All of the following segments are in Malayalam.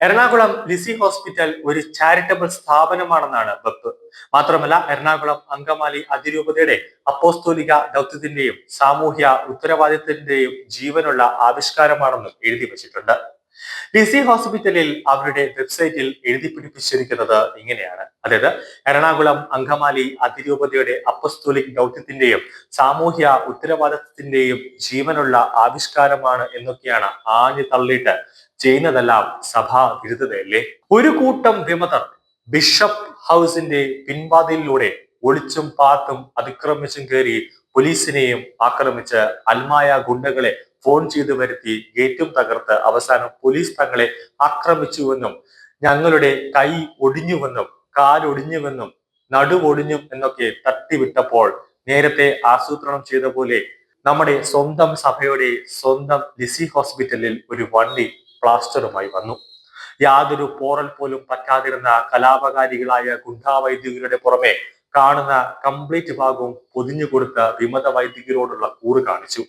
എറണാകുളം ലിസി ഹോസ്പിറ്റൽ ഒരു ചാരിറ്റബിൾ സ്ഥാപനമാണെന്നാണ് വെപ്പ്. മാത്രമല്ല എറണാകുളം അങ്കമാലി അതിരൂപതയുടെ അപ്പോസ്തോലിക ദൗത്യത്തിന്റെയും സാമൂഹ്യ ഉത്തരവാദിത്തത്തിന്റെയും ജീവനുള്ള ആവിഷ്കാരമാണെന്നും എഴുതി വച്ചിട്ടുണ്ട്. ലിസി ഹോസ്പിറ്റലിൽ അവരുടെ വെബ്സൈറ്റിൽ എഴുതി പിടിപ്പിച്ചിരിക്കുന്നത് ഇങ്ങനെയാണ്. അതായത് എറണാകുളം അങ്കമാലി അതിരൂപതയുടെ അപ്പസ്തോലിക് ദൗത്യത്തിന്റെയും സാമൂഹ്യ ഉത്തരവാദിത്തത്തിന്റെയും ജീവനുള്ള ആവിഷ്കാരമാണ് എന്നൊക്കെയാണ് ആഞ്ഞു തള്ളിയിട്ട് ചെയ്യുന്നതെല്ലാം സഭ വിരുദ്ധതയല്ലേ? ഒരു കൂട്ടം വിമതർ ബിഷപ്പ് ഹൗസിന്റെ പിൻവാതിലിലൂടെ ഒളിച്ചും പാത്തും അതിക്രമിച്ചും കയറി പോലീസിനെയും ആക്രമിച്ച് അൽമായ ഗുണ്ടകളെ ഫോൺ ചെയ്തു വരുത്തി ഗേറ്റും തകർത്ത് അവസാനം പോലീസ് തങ്ങളെ ആക്രമിച്ചുവെന്നും ഞങ്ങളുടെ കൈ ഒടിഞ്ഞുവെന്നും കാലൊടിഞ്ഞുവെന്നും നടുവൊടിഞ്ഞും എന്നൊക്കെ തട്ടിവിട്ടപ്പോൾ നേരത്തെ ആസൂത്രണം ചെയ്ത പോലെ നമ്മുടെ സ്വന്തം സഭയുടെ സ്വന്തം ലിസി ഹോസ്പിറ്റലിൽ ഒരു വണ്ടി പ്ലാസ്റ്ററുമായി വന്നു. യാതൊരു പോറൽ പോലും പറ്റാതിരുന്ന കലാപകാരികളായ ഗുണ്ടാവൈദികരുടെ പുറമെ കാണുന്ന കംപ്ലീറ്റ് ഭാഗവും പൊതിഞ്ഞു കൊടുത്ത വിമത വൈദികരോടുള്ള കൂറ് കാണിച്ചു.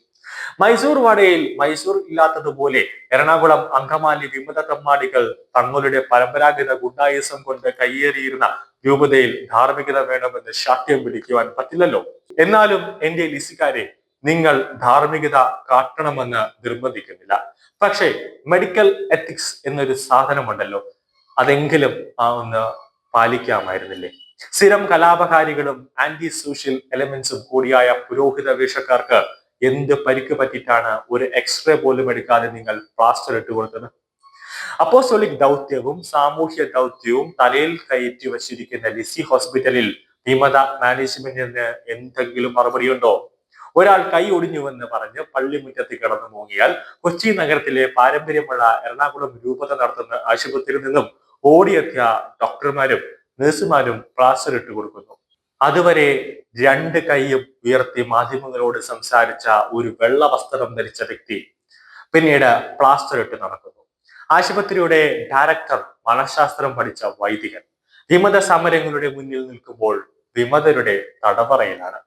മൈസൂർ വാടയിൽ മൈസൂർ ഇല്ലാത്തതുപോലെ എറണാകുളം അങ്കമാലി വിമത തമ്മാടികൾ തങ്ങളുടെ പരമ്പരാഗത ഗുണ്ടായുസം കൊണ്ട് കയ്യേറിയിരുന്ന രൂപതയിൽ ധാർമ്മികത വേണമെന്ന് ശാഠ്യം പിടിക്കുവാൻ പറ്റില്ലല്ലോ. എന്നാലും എന്റെ ലിസിക്കാരെ നിങ്ങൾ ധാർമ്മികത കാട്ടണമെന്ന് നിർബന്ധിക്കുന്നില്ല. പക്ഷേ മെഡിക്കൽ എത്തിക്സ് എന്നൊരു സാധനമുണ്ടല്ലോ അതെങ്കിലും ആ ഒന്ന് പാലിക്കാമായിരുന്നില്ലേ? സ്ഥിരം കലാപകാരികളും ആന്റി സോഷ്യൽ എലമെന്റ്സും കൂടിയായ പുരോഹിത വേഷക്കാർക്ക് എന്ത് പരിക്ക് പറ്റിയിട്ടാണ് ഒരു എക്സ്റേ പോലും എടുക്കാതെ നിങ്ങൾ പ്ലാസ്റ്റർ ഇട്ട് കൊടുത്തത്? അപ്പോസ്റ്റോളിക് ദൗത്യവും സാമൂഹ്യ ദൗത്യവും തലയിൽ കയറ്റി വച്ചിരിക്കുന്ന ലിസി ഹോസ്പിറ്റലിൽ വിമത മാനേജ്മെന്റിന് എന്തെങ്കിലും മറുപടിയുണ്ടോ? ഒരാൾ കൈ ഒടിഞ്ഞുവെന്ന് പറഞ്ഞ് പള്ളിമുറ്റത്ത് കിടന്നു മൂങ്ങിയാൽ കൊച്ചി നഗരത്തിലെ പാരമ്പര്യമുള്ള എറണാകുളം രൂപത നടത്തുന്ന ആശുപത്രിയിൽ നിന്നും ഓടിയെത്തിയ ഡോക്ടർമാരും നഴ്സുമാരും പ്ലാസ്റ്റർ ഇട്ട് കൊടുക്കുന്നു. അതുവരെ രണ്ട് കൈയും ഉയർത്തി മാധ്യമങ്ങളോട് സംസാരിച്ച ഒരു വെള്ള വസ്ത്രം ധരിച്ച വ്യക്തി പിന്നീട് പ്ലാസ്റ്റർ ഇട്ട് നടക്കുന്നു. ആശുപത്രിയുടെ ഡയറക്ടർ മനഃശാസ്ത്രം പഠിച്ച വൈദികൻ വിമത സമരങ്ങളുടെ മുന്നിൽ നിൽക്കുമ്പോൾ വിമതരുടെ തടവറയിലാണ്.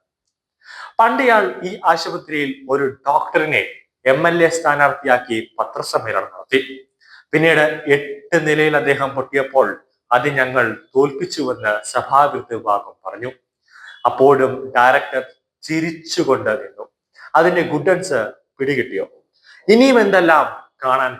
പണ്ടയാൾ ഈ ആശുപത്രിയിൽ ഒരു ഡോക്ടറിനെ എം എൽ എ സ്ഥാനാർത്ഥിയാക്കി പത്രസമ്മേളനം നടത്തി. പിന്നീട് എട്ട് നിലയിൽ അദ്ദേഹം പൊട്ടിയപ്പോൾ അത് ഞങ്ങൾ തോൽപ്പിച്ചുവെന്ന് സഭാവിരുദ്ധ വിഭാഗം പറഞ്ഞു. അപ്പോഴും ഡയറക്ടർ ചിരിച്ചുകൊണ്ട് നിന്നു. അതിന്റെ ഗുഡൻസ് പിടികിട്ടിയോ? ഇനിയും എന്തെല്ലാം കാണാൻ